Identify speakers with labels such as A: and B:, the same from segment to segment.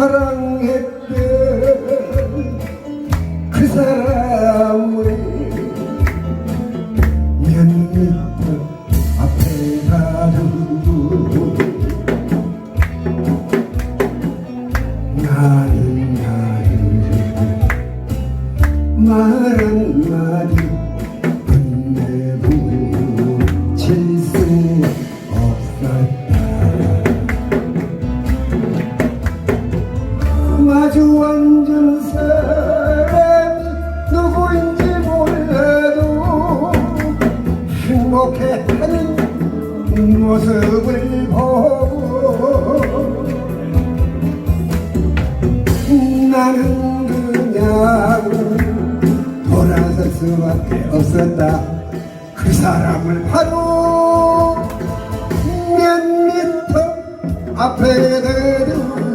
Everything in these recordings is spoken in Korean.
A: 사랑했던 그 사람을 몇 미터 앞에 가두고 나는 나는 말 한마디 앉은 사람이 누구인지 몰라도 행복해하는 모습을 보고 나는 그냥 돌아설 수밖에 없었다. 그 사람을 바로 몇 미터 앞에 두고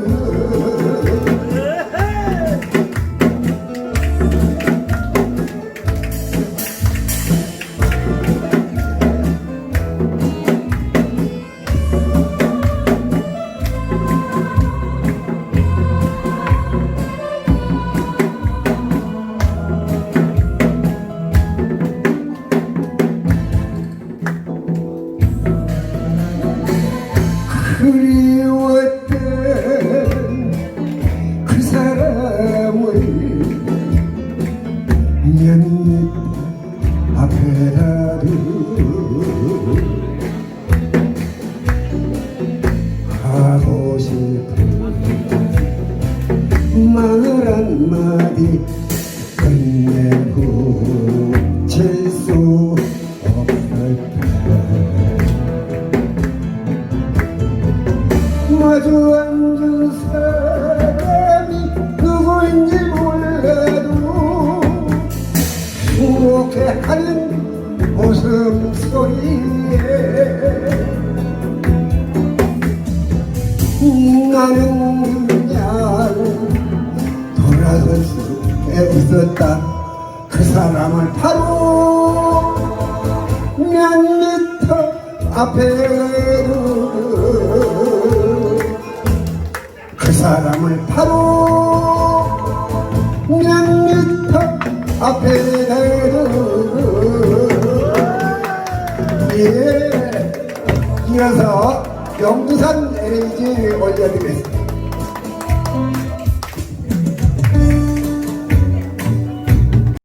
A: 몇 앞에다 두고 하고 싶은 말 한마디 끝내고 칠수 없었다 마주 사 웃음소리에 나는 그냥 돌아설 수에 있었다. 그 사람을 바로 몇 미터 앞에 두고 그 사람을 바로 몇 미터 앞에 두 예. 이어서 영두산 LG 올려드리겠습니다